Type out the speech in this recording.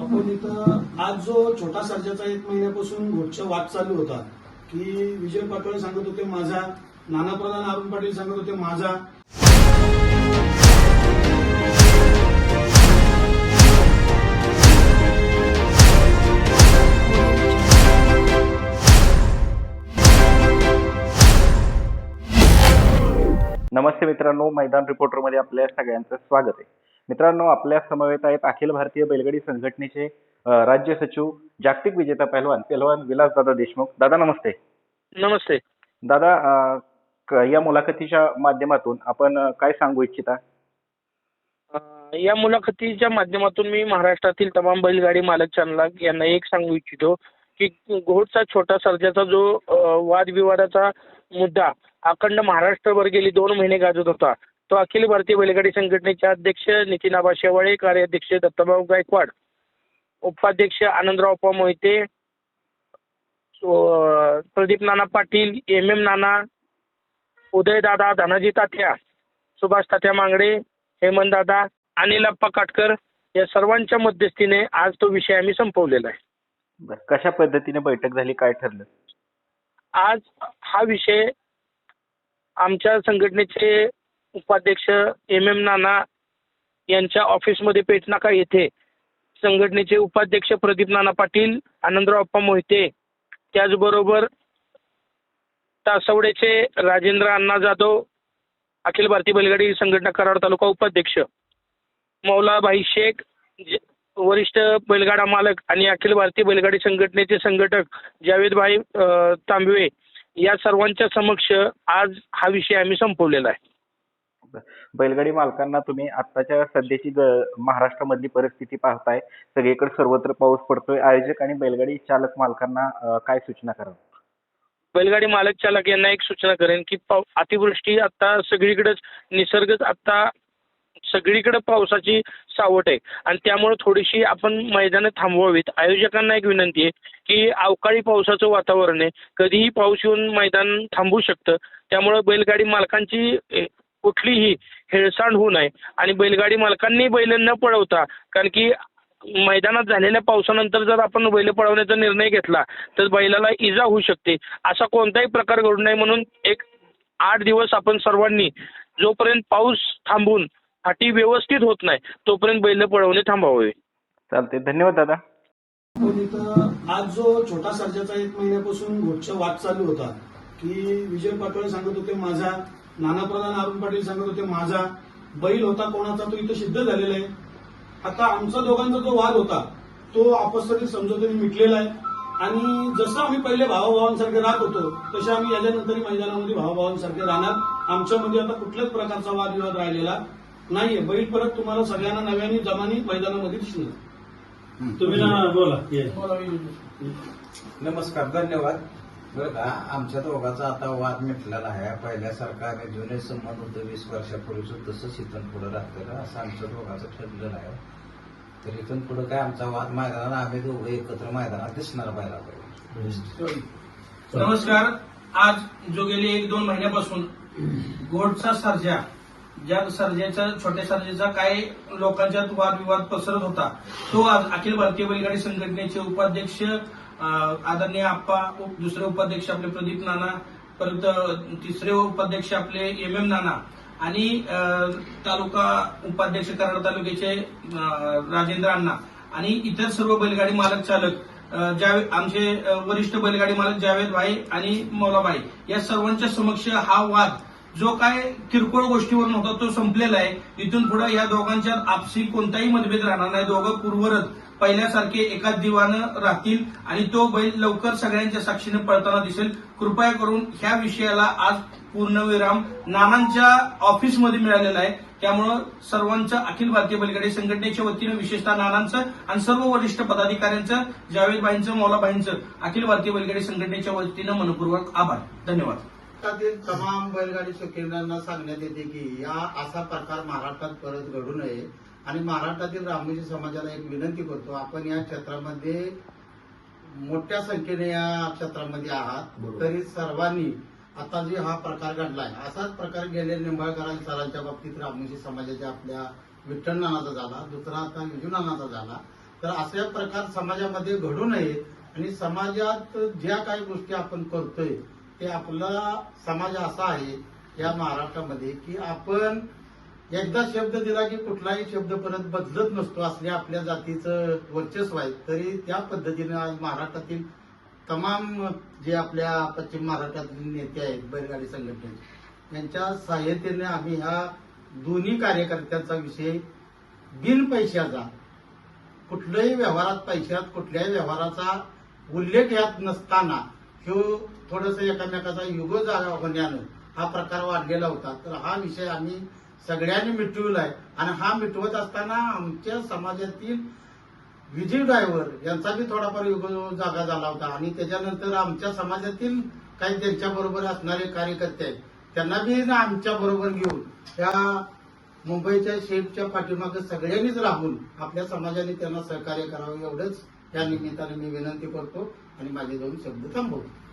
आपण इथं आज जो छोटा सर्जाचा एक महिन्यापासून घोटचा वाद चालू होता की विजय पाटोळे सांगत होते माझा नाना प्रधान अरुण पाटील सांगत होते माझा. नमस्ते मित्रांनो मैदान रिपोर्टरमध्ये आपल्या सगळ्यांचं स्वागत आहे. मित्रांनो आपल्या समवेत आहेत अखिल भारतीय बैलगाडी संघटनेचे राज्य सचिव जागतिक विजेता पहलवान पहलवान विलासदादा देशमुख. दादा नमस्ते. नमस्ते. दादा या मुलाखतीच्या माध्यमातून आपण काय सांगू इच्छिता? या मुलाखतीच्या माध्यमातून मी महाराष्ट्रातील तमाम बैलगाडी मालक चालक यांना एक सांगू इच्छितो की घोडचा छोटा सर्जाचा जो वादविवादाचा मुद्दा अखंड महाराष्ट्रभर गेली दोन महिने गाजत होता तो अखिल भारतीय बैलगाडी संघटनेचे अध्यक्ष नितीन आबा शेवाळे कार्याध्यक्ष दत्ताभाऊ गायकवाड उपाध्यक्ष आनंदराव पा मोहिते प्रदीप नाना पाटील एम एम नाना उदयदादा धनाजी तात्या सुभाष तात्या मांगडे हेमंत दादा अनिल अप्पा काटकर या सर्वांच्या मध्यस्थीने आज तो विषय आम्ही संपवलेला आहे. कशा पद्धतीने बैठक झाली काय ठरलं? आज हा विषय आमच्या संघटनेचे उपाध्यक्ष एम एम नाना यांच्या ऑफिसमध्ये पेटनाका येथे संघटनेचे उपाध्यक्ष प्रदीप नाना पाटील आनंदराव अप्पा मोहिते त्याचबरोबर तासवडेचे राजेंद्र अण्णा जाधव अखिल भारतीय बैलगाडी संघटना कराड तालुका उपाध्यक्ष मौलाभाई शेख वरिष्ठ बैलगाडा मालक आणि अखिल भारतीय बैलगाडी संघटनेचे संघटक जावेदभाई तांबवे या सर्वांच्या समक्ष आज हा विषय आम्ही संपवलेला आहे. बैलगाडी मालकांना तुम्ही आत्ताच्या सध्याची ग- महाराष्ट्रामधली परिस्थिती पाहताय सगळीकडे सर्वत्र पाऊस पडतोय. आयोजक आणि बैलगाडी चालक मालकांना अं, काय सूचना करा बैलगाडी मालक चालक यांना एक सूचना करेन की अतिवृष्टी आता सगळीकडेच निसर्गच आता सगळीकडे पावसाची सावट आहे. आणि त्यामुळे थोडीशी आपण मैदानं थांबवावीत. आयोजकांना एक विनंती आहे की अवकाळी पावसाचं वातावरण आहे. कधीही पाऊस येऊन मैदान थांबू शकतं. त्यामुळे बैलगाडी मालकांची कुठलीही हेळसांड होऊ नये. आणि बैलगाडी मालकांनी बैल न पळवता कारण की मैदानात झालेल्या पावसानंतर जर आपण बैल पळवण्याचा निर्णय घेतला तर बैलाला इजा होऊ शकते. असा कोणताही प्रकार घडू नये म्हणून एक आठ दिवस आपण सर्वांनी जोपर्यंत पाऊस थांबून फाटी व्यवस्थित होत नाही तोपर्यंत बैल पळवणे थांबवावे चालते धन्यवाद दादा. आज जो छोटा सर्जाचा एक महिन्यापासून घोटचा वाद चालू होता की विजय पाटोळे सांगत होते माझा नाना प्रधान अरुण पाटील सांगत होते माझा बैल होता कोणाचा तो इथं सिद्ध झालेला आहे. आता आमचा दोघांचा जो वाद होता तो आपस्तरीत समजोतीने मिटलेला आहे. आणि जसं आम्ही पहिले भावाभावांसारखे राहत होतो तसे आम्ही याच्यानंतरही मैदानामध्ये भावाभावांसारखे राहणार. आमच्यामध्ये आता कुठल्याच प्रकारचा वादविवाद राहिलेला नाहीये. बैल परत तुम्हाला सगळ्यांना नव्याने जमानी मैदानामध्ये दिसणार. तुम्ही ना बोला. नमस्कार धन्यवाद. आमच्या दोघांचा आता वाद मिटलेला आहे. पहिल्यासारखा आम्ही जुने संबंध होते वीस वर्षापूर्वीच तसंच इथून पुढे राहतेलं असं आमच्या दोघांचं ठरलेलं आहे. तर इथून पुढे काय आमचा वाद मैदानात आम्ही दोघं एकत्र मैदानात दिसणार पाहिला पाहिजे नमस्कार. आज जो गेले एक दोन महिन्यापासून गोडचा सर्जा ज्या सर्जेचा छोट्या सर्जेचा काय लोकांच्यात वादविवाद पसरत होता तो आज अखिल भारतीय बैलगाडी संघटनेचे उपाध्यक्ष आदरणीय आप्पा दुसरे उपाध्यक्ष आपले प्रदीप नाना परत तिसरे उपाध्यक्ष आपले एम एम नाना आणि तालुका उपाध्यक्ष कराड तालुक्याचे राजेंद्र अण्णा आणि इतर सर्व बैलगाडी मालक चालक अ, आमचे वरिष्ठ बैलगाडी मालक जावेद भाई आणि मौलाबाई या सर्वांच्या समक्ष हा वाद जो काय किरकोळ गोष्टीवर नव्हता तो संपलेला आहे. इथून पुढे या दोघांच्या आपसी कोणताही मतभेद राहणार नाही. दोघं पूर्वरत पहिल्यासारखे एकाच दिवानं राहतील आणि तो बैल लवकर सगळ्यांच्या साक्षीने पळताना दिसेल. कृपया करून ह्या विषयाला आज पूर्णविराम नानांच्या ऑफिसमध्ये मिळालेला आहे. त्यामुळं सर्वांचं अखिल भारतीय बैलगाडी संघटनेच्या वतीनं विशेषतः नानांचं आणि सर्व वरिष्ठ पदाधिकाऱ्यांचं जावेदबाईंचं मौलाबाईंचं अखिल भारतीय बैलगाडी संघटनेच्या वतीनं मनपूर्वक आभार. धन्यवाद. महाराष्ट्रातील तमाम बैलगाडी शौकीनांना सांगण्यात येते की या असा प्रकार महाराष्ट्रात परत घडू नये आणि महाराष्ट्रातील रामोजी समाजाला एक विनंती करतो आपण या क्षेत्रामध्ये मोठ्या संख्येने या क्षेत्रामध्ये आहात तरी सर्वांनी आता जे हा प्रकार घडलाय असाच प्रकार गेले निंबाळकर सरांच्या बाबतीत रामोशी समाजाच्या आपल्या विठ्ठल नानाचा झाला दुसरा आता विजू नानाचा झाला. तर अशा प्रकार समाजामध्ये घडू नये आणि समाजात ज्या काही गोष्टी आपण करतोय ते आपला समाज असा आहे या महाराष्ट्रामध्ये की आपण एकदा शब्द दिला की कुठलाही शब्द परत बदलत नसतो असल्या आपल्या जातीचं वर्चस्व आहे तरी त्या पद्धतीने आज महाराष्ट्रातील तमाम जे आपल्या पश्चिम महाराष्ट्रातील नेते आहेत बैलगाडी संघटनेचे यांच्या सहाय्यतेने आम्ही ह्या दोन्ही कार्यकर्त्यांचा विषय बिन पैशाचा कुठल्याही व्यवहारात पैशात कुठल्याही व्यवहाराचा उल्लेख यात नसताना ह्यो थोडस एकामेकाचा युग जागा होण्यानं हा प्रकार वाढलेला होता. तर हा विषय आम्ही सगळ्यांनी मिटविलाय आणि हा मिटवत असताना आमच्या समाजातील विजय ड्रायव्हर यांचा बी थोडाफार युग जागा झाला होता. आणि त्याच्यानंतर आमच्या समाजातील काही त्यांच्या बरोबर असणारे कार्यकर्ते आहेत त्यांना बी ना आमच्या बरोबर घेऊन त्या मुंबईच्या शेपच्या पाठीमागे सगळ्यांनीच राहून आपल्या समाजाने त्यांना सहकार्य करावं एवढंच या निमित्ताने मी विनंती करतो. आणि माझे दोन शब्द थांबवतो